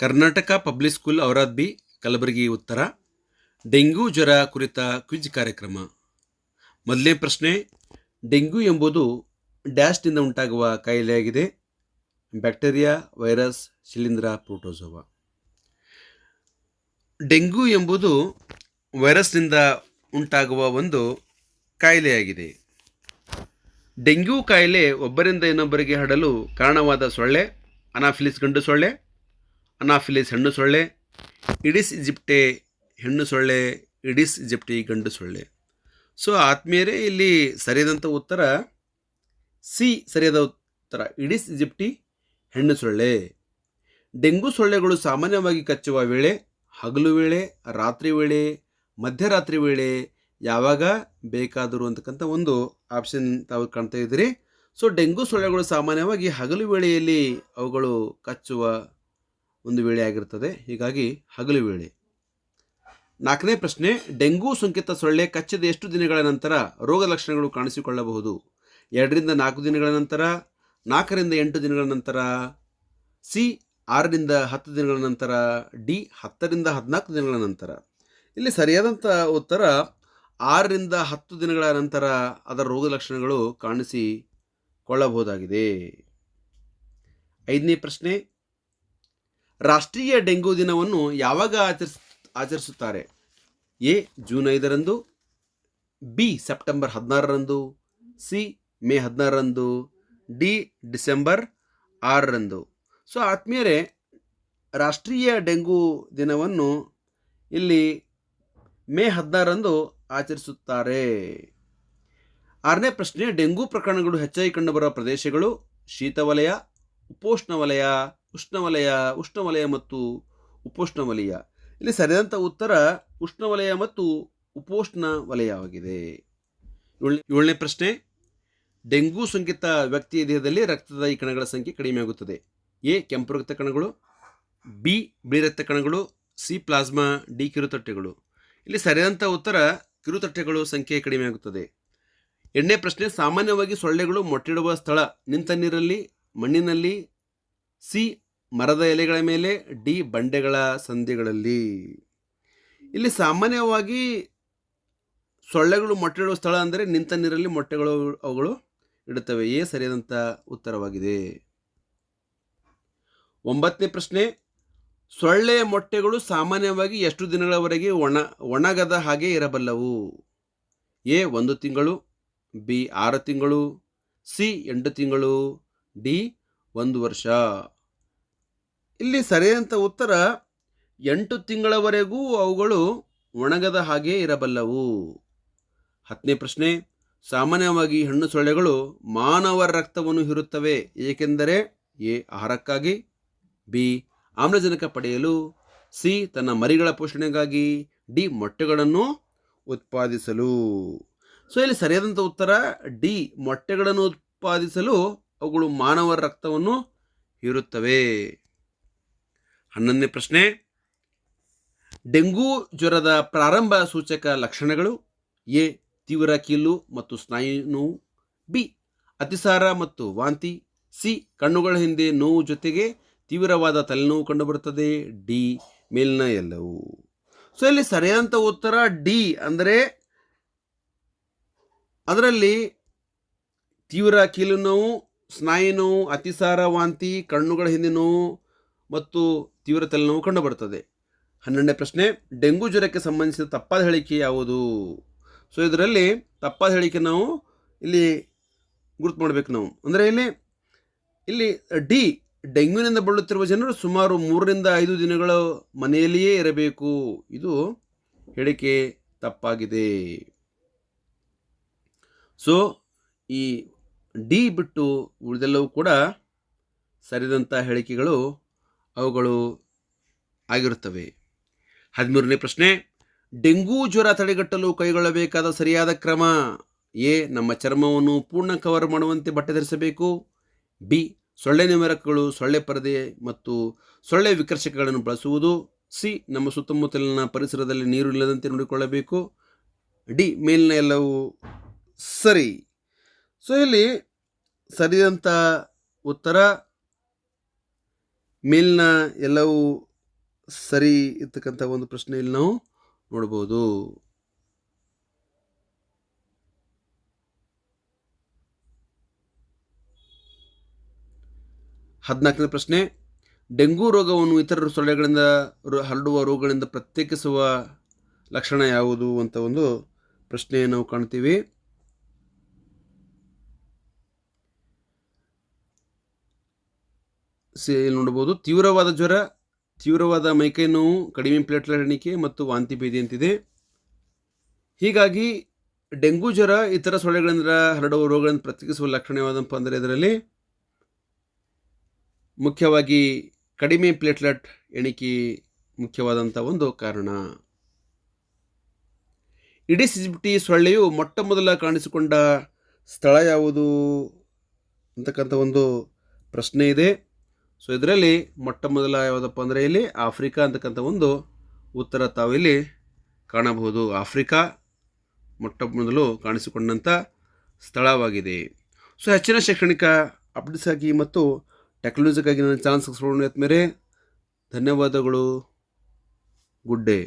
Karnataka public school ಔರಾದ್ಬಿ, ಕಲಬುರಗಿ ಉತ್ತರ. Dengue ಜ್ವರ ಕುರಿತ ಕ್ವಿಜ್ ಕಾರ್ಯಕ್ರಮ. ಮೊದಲನೇ ಪ್ರಶ್ನೆ ಡೆಂಗ್ಯೂ ಎಂಬುದು ಡ್ಯಾಶ್ನಿಂದ ಉಂಟಾಗುವ ಕಾಯಿಲೆಯಾಗಿದೆ. ಬ್ಯಾಕ್ಟೀರಿಯಾ, ವೈರಸ್, ಶಿಲೀಂಧ್ರ, ಪ್ರೋಟೋಸೋವ. ಡೆಂಗ್ಯೂ ಎಂಬುದು ವೈರಸ್ನಿಂದ ಉಂಟಾಗುವ ಒಂದು ಕಾಯಿಲೆಯಾಗಿದೆ. ಡೆಂಗ್ಯೂ ಕಾಯಿಲೆ ಒಬ್ಬರಿಂದ ಇನ್ನೊಬ್ಬರಿಗೆ ಹರಡಲು ಕಾರಣವಾದ ಸೊಳ್ಳೆ, ಅನಾಫಿಲಿಸ್ ಗಂಡು ಸೊಳ್ಳೆ ಅನಾಫಿಲಿಸ್ ಹೆಣ್ಣು ಸೊಳ್ಳೆ, ಇಡಿಸ್ ಇಜಿಪ್ಟೆ ಹೆಣ್ಣು ಸೊಳ್ಳೆ, ಇಡಿಸ್ ಇಜಿಪ್ಟಿ ಗಂಡು ಸೊಳ್ಳೆ. ಸೊ ಆತ್ಮೀಯರೇ, ಇಲ್ಲಿ ಸರಿಯಾದಂಥ ಉತ್ತರ ಸಿ, ಸರಿಯಾದ ಉತ್ತರ. ಇಡಿಸ್ ಇಜಿಪ್ಟಿ ಹೆಣ್ಣು ಸೊಳ್ಳೆ. ಡೆಂಗು ಸೊಳ್ಳೆಗಳು ಸಾಮಾನ್ಯವಾಗಿ ಕಚ್ಚುವ ವೇಳೆ, ಹಗಲು ವೇಳೆ, ರಾತ್ರಿ ವೇಳೆ, ಮಧ್ಯರಾತ್ರಿ ವೇಳೆ ಯಾವಾಗ ಬೇಕಾದರೂ ಅಂತಕ್ಕಂಥ ಒಂದು ಆಪ್ಷನ್ ತಾವು ಕಾಣ್ತಾ ಇದ್ದೀರಿ. ಸೊ ಡೆಂಗು ಸೊಳ್ಳೆಗಳು ಸಾಮಾನ್ಯವಾಗಿ ಹಗಲು ವೇಳೆಯಲ್ಲಿ ಅವುಗಳು ಕಚ್ಚುವ ಒಂದು ವೇಳೆ ಆಗಿರ್ತದೆ. ಹೀಗಾಗಿ ಹಗಲು ವೇಳೆ. ನಾಲ್ಕನೇ ಪ್ರಶ್ನೆ, ಡೆಂಗು ಸೋಂಕಿತ ಸೊಳ್ಳೆ ಕಚ್ಚಿದ ಎಷ್ಟು ದಿನಗಳ ನಂತರ ರೋಗ ಲಕ್ಷಣಗಳು ಕಾಣಿಸಿಕೊಳ್ಳಬಹುದು? ಎರಡರಿಂದ ನಾಲ್ಕು ದಿನಗಳ ನಂತರ, ನಾಲ್ಕರಿಂದ ಎಂಟು ದಿನಗಳ ನಂತರ, ಸಿ, ಆರರಿಂದ ಹತ್ತು ದಿನಗಳ ನಂತರ, ಡಿ, ಹತ್ತರಿಂದ ಹದಿನಾಲ್ಕು ದಿನಗಳ ನಂತರ. ಇಲ್ಲಿ ಸರಿಯಾದಂಥ ಉತ್ತರ, ಆರರಿಂದ ಹತ್ತು ದಿನಗಳ ನಂತರ ಅದರ ರೋಗ ಲಕ್ಷಣಗಳು ಕಾಣಿಸಿಕೊಳ್ಳಬಹುದಾಗಿದೆ. ಐದನೇ ಪ್ರಶ್ನೆ ರಾಷ್ಟ್ರೀಯ ಡೆಂಗು ದಿನವನ್ನು ಯಾವಾಗ ಆಚರಿಸ್, ಆಚರಿಸುತ್ತಾರೆ? ಎ, ಜೂನ್ ಐದರಂದು, ಬಿ, ಸೆಪ್ಟೆಂಬರ್ ಹದಿನಾರರಂದು, ಸಿ, ಮೇ ಹದಿನಾರರಂದು, ಡಿ, ಡಿಸೆಂಬರ್ ಆರರಂದು. ಸೊ, ಆತ್ಮೀಯರೇ, ರಾಷ್ಟ್ರೀಯ ಡೆಂಗು ದಿನವನ್ನು ಇಲ್ಲಿ ಮೇ ಹದಿನಾರರಂದು ಆಚರಿಸುತ್ತಾರೆ. ಆರನೇ ಪ್ರಶ್ನೆ, ಡೆಂಗು ಪ್ರಕರಣಗಳು ಹೆಚ್ಚಾಗಿ ಕಂಡುಬರುವ ಪ್ರದೇಶಗಳು ಶೀತವಲಯ ಉಪೋಷ್ಣವಲಯ ಉಷ್ಣವಲಯ ಉಷ್ಣವಲಯ ಮತ್ತು ಉಪೋಷ್ಣವಲಯ. ಇಲ್ಲಿ ಸರಿದಂಥ ಉತ್ತರ ಉಷ್ಣವಲಯ ಮತ್ತು ಉಪೋಷ್ಣ ವಲಯವಾಗಿದೆ ಏಳನೇ ಪ್ರಶ್ನೆ. ಡೆಂಗು ಸೋಂಕಿತ ವ್ಯಕ್ತಿಯ ದೇಹದಲ್ಲಿ ರಕ್ತದ ಈ ಕಣಗಳ ಸಂಖ್ಯೆ ಕಡಿಮೆಯಾಗುತ್ತದೆ ಎ, ಕೆಂಪು ರಕ್ತ ಕಣಗಳು. ಬಿ, ಬಿಳಿ ರಕ್ತ ಕಣಗಳು. ಸಿ, ಪ್ಲಾಸ್ಮಾ, ಡಿ, ಕಿರುತಟ್ಟೆಗಳು. ಇಲ್ಲಿ ಸರಿದಂಥ ಉತ್ತರ ಕಿರುತಟ್ಟೆಗಳು ಸಂಖ್ಯೆ ಕಡಿಮೆಯಾಗುತ್ತದೆ ಎರಡನೇ ಪ್ರಶ್ನೆ, ಸಾಮಾನ್ಯವಾಗಿ ಸೊಳ್ಳೆಗಳು ಮೊಟ್ಟೆಡುವ ಸ್ಥಳ ನಿಂತ ನೀರಲ್ಲಿ, ಮಣ್ಣಿನಲ್ಲಿ ಸಿ, ಮರದ ಎಲೆಗಳ ಮೇಲೆ, ಡಿ, ಬಂಡೆಗಳ ಸಂಧಿಗಳಲ್ಲಿ ಇಲ್ಲಿ ಸಾಮಾನ್ಯವಾಗಿ ಸೊಳ್ಳೆಗಳು ಮೊಟ್ಟೆ ಇಡುವ ಸ್ಥಳ ಅಂದರೆ ನಿಂತ ನೀರಲ್ಲಿ ಮೊಟ್ಟೆಗಳು ಅವುಗಳು ಇಡುತ್ತವೆ. ಎ ಸರಿಯಾದಂಥ ಉತ್ತರವಾಗಿದೆ. ಒಂಬತ್ತನೇ ಪ್ರಶ್ನೆ ಸೊಳ್ಳೆಯ ಮೊಟ್ಟೆಗಳು ಸಾಮಾನ್ಯವಾಗಿ ಎಷ್ಟು ದಿನಗಳವರೆಗೆ ಒಣ, ಒಣಗದ ಹಾಗೆ ಇರಬಲ್ಲವು? ಎ, ಒಂದು ತಿಂಗಳು, ಬಿ, ಆರು ತಿಂಗಳು, ಸಿ, ಎಂಟು ತಿಂಗಳು, ಡಿ ಒಂದು ವರ್ಷ. ಇಲ್ಲಿ ಸರಿಯಾದಂಥ ಉತ್ತರ, ಎಂಟು ತಿಂಗಳವರೆಗೂ ಅವುಗಳು ಒಣಗದ ಹಾಗೆ ಇರಬಲ್ಲವು. ಹತ್ತನೇ ಪ್ರಶ್ನೆ, ಸಾಮಾನ್ಯವಾಗಿ ಹೆಣ್ಣು ಸೊಳ್ಳೆಗಳು ಮಾನವರ ರಕ್ತವನ್ನು ಹೀರುತ್ತವೆ, ಏಕೆಂದರೆ ಎ, ಆಹಾರಕ್ಕಾಗಿ, ಬಿ, ಆಮ್ಲಜನಕ ಪಡೆಯಲು, ಸಿ, ತನ್ನ ಮರಿಗಳ ಪೋಷಣೆಗಾಗಿ, ಡಿ, ಮೊಟ್ಟೆಗಳನ್ನು ಉತ್ಪಾದಿಸಲು. ಸೊ ಇಲ್ಲಿ ಸರಿಯಾದಂಥ ಉತ್ತರ, ಡಿ, ಮೊಟ್ಟೆಗಳನ್ನು ಉತ್ಪಾದಿಸಲು ಅವುಗಳು ಮಾನವರ ರಕ್ತವನ್ನು ಹೀರುತ್ತವೆ. ಹನ್ನೊಂದನೇ ಪ್ರಶ್ನೆ. ಡೆಂಗೂ ಜ್ವರದ ಪ್ರಾರಂಭ ಸೂಚಕ ಲಕ್ಷಣಗಳು ಎ. ತೀವ್ರ ಕೀಲು ಮತ್ತು ಸ್ನಾಯು ನೋವು, ಬಿ. ಅತಿಸಾರ ಮತ್ತು ವಾಂತಿ, ಸಿ. ಕಣ್ಣುಗಳ ಹಿಂದೆ ನೋವು ಜೊತೆಗೆ ತೀವ್ರವಾದ ತಲೆನೋವು ಕಂಡುಬರುತ್ತದೆ, ಡಿ. ಮೇಲಿನ ಎಲ್ಲವು. ಸೊ ಇಲ್ಲಿ ಸರಿಯಾದಂಥ ಉತ್ತರ ಡಿ ಅಂದರೆ ಅದರಲ್ಲಿ ತೀವ್ರ ಕೀಲು ನೋವು ಸ್ನಾಯು ನೋವು ಅತಿಸಾರ ವಾಂತಿ ಕಣ್ಣುಗಳ ಹಿಂದೆ ನೋವು ಮತ್ತು ತೀವ್ರ ತಲೆನೋವು ಕಂಡುಬರುತ್ತದೆ. ಹನ್ನೆರಡನೇ ಪ್ರಶ್ನೆ, ಡೆಂಗು ಜ್ವರಕ್ಕೆ ಸಂಬಂಧಿಸಿದ ತಪ್ಪಾದ ಹೇಳಿಕೆ ಯಾವುದು? ಸೊ ಇದರಲ್ಲಿ ತಪ್ಪಾದ ಹೇಳಿಕೆ ನಾವು ಇಲ್ಲಿ ಗುರುತು ಮಾಡಬೇಕು ನಾವು. ಅಂದರೆ ಇಲ್ಲಿ ಇಲ್ಲಿ ಡಿ ಡೆಂಗ್ಯೂನಿಂದ ಬಳಲುತ್ತಿರುವ ಜನರು ಸುಮಾರು ಮೂರರಿಂದ ಐದು ದಿನಗಳು ಮನೆಯಲ್ಲಿಯೇ ಇರಬೇಕು. ಇದು ಹೇಳಿಕೆ ತಪ್ಪಾಗಿದೆ. ಸೊ ಈ ಡಿ ಬಿಟ್ಟು ಉಳಿದೆಲ್ಲವೂ ಕೂಡ ಸರಿದಂಥ ಹೇಳಿಕೆಗಳು ಅವುಗಳು ಆಗಿರುತ್ತವೆ. ಹದಿಮೂರನೇ ಪ್ರಶ್ನೆ, ಡೆಂಗೂ ಜ್ವರ ತಡೆಗಟ್ಟಲು ಕೈಗೊಳ್ಳಬೇಕಾದ ಸರಿಯಾದ ಕ್ರಮ ಎ, ನಮ್ಮ ಚರ್ಮವನ್ನು ಪೂರ್ಣ ಕವರ್ ಮಾಡುವಂತೆ ಬಟ್ಟೆ ಧರಿಸಬೇಕು. ಬಿ, ಸೊಳ್ಳೆ ನಿವಾರಕಗಳು ಸೊಳ್ಳೆ ಪರದೆ ಮತ್ತು ಸೊಳ್ಳೆ ವಿಕರ್ಷಕಗಳನ್ನು ಬಳಸುವುದು. ಸಿ, ನಮ್ಮ ಸುತ್ತಮುತ್ತಲಿನ ಪರಿಸರದಲ್ಲಿ ನೀರು ಇಲ್ಲದಂತೆ ನೋಡಿಕೊಳ್ಳಬೇಕು. ಡಿ, ಮೇಲಿನ ಎಲ್ಲವೂ ಸರಿ. ಸೊ ಇಲ್ಲಿ ಸರಿದಂಥ ಉತ್ತರ, ಮೇಲಿನ ಎಲ್ಲವೂ ಸರಿ ಇರ್ತಕ್ಕಂಥ ಒಂದು ಪ್ರಶ್ನೆ ಇಲ್ಲಿ ನಾವು ನೋಡ್ಬೋದು. ಹದಿನಾಲ್ಕನೇ ಪ್ರಶ್ನೆ, ಡೆಂಗು ರೋಗವನ್ನು ಇತರ ಸೊಳ್ಳೆಗಳಿಂದ ಹರಡುವ ರೋಗಗಳಿಂದ ಪ್ರತ್ಯೇಕಿಸುವ ಲಕ್ಷಣ ಯಾವುದು ಅಂತ ಒಂದು ಪ್ರಶ್ನೆಯನ್ನು ನಾವು ಕಾಣ್ತೀವಿ ಸಿ ಇಲ್ಲಿ ನೋಡ್ಬೋದು, ತೀವ್ರವಾದ ಜ್ವರ, ತೀವ್ರವಾದ ಮೈಕೈ ನೋವು, ಕಡಿಮೆ ಪ್ಲೇಟ್ಲೆಟ್ ಎಣಿಕೆ ಮತ್ತು ವಾಂತಿ ಭೇದಿ ಅಂತಿದೆ. ಹೀಗಾಗಿ ಡೆಂಗು ಜ್ವರ, ಇತರ ಸೊಳ್ಳೆಗಳಿಂದ ಹರಡುವ ರೋಗಗಳನ್ನು ಪ್ರತ್ಯೇಕಿಸುವ ಲಕ್ಷಣವಾದಪ್ಪ ಅಂದರೆ ಇದರಲ್ಲಿ ಮುಖ್ಯವಾಗಿ ಕಡಿಮೆ ಪ್ಲೇಟ್ಲೆಟ್ ಎಣಿಕೆ ಮುಖ್ಯವಾದಂಥ ಒಂದು ಕಾರಣ. ಇಡೀ ಸಿಜಿಬಿಟಿ ಸೊಳ್ಳೆಯು ಮೊಟ್ಟ ಮೊದಲ ಕಾಣಿಸಿಕೊಂಡ ಸ್ಥಳ ಯಾವುದು ಅಂತಕ್ಕಂಥ ಒಂದು ಪ್ರಶ್ನೆ ಇದೆ. ಸೊ ಇದರಲ್ಲಿ ಮೊಟ್ಟ ಮೊದಲ ಯಾವುದಪ್ಪ ಅಂದರೆ ಇಲ್ಲಿ ಆಫ್ರಿಕಾ ಅಂತಕ್ಕಂಥ ಒಂದು ಉತ್ತರ ತಾವು ಇಲ್ಲಿ ಕಾಣಬಹುದು. ಆಫ್ರಿಕಾ ಮೊಟ್ಟ ಮೊದಲು ಕಾಣಿಸಿಕೊಂಡಂಥ ಸ್ಥಳವಾಗಿದೆ. ಸೊ ಹೆಚ್ಚಿನ ಶೈಕ್ಷಣಿಕ ಅಪ್ಡೇಟ್ಸ್ ಆಗಿ ಮತ್ತು ಟೆಕ್ನಾಲಜಿಗಾಗಿ ನನ್ನ ಚಾನಲ್ ಸಬ್ಸ್ಕ್ರೈಬ್ ಮೇಲೆ ಧನ್ಯವಾದಗಳು. Good day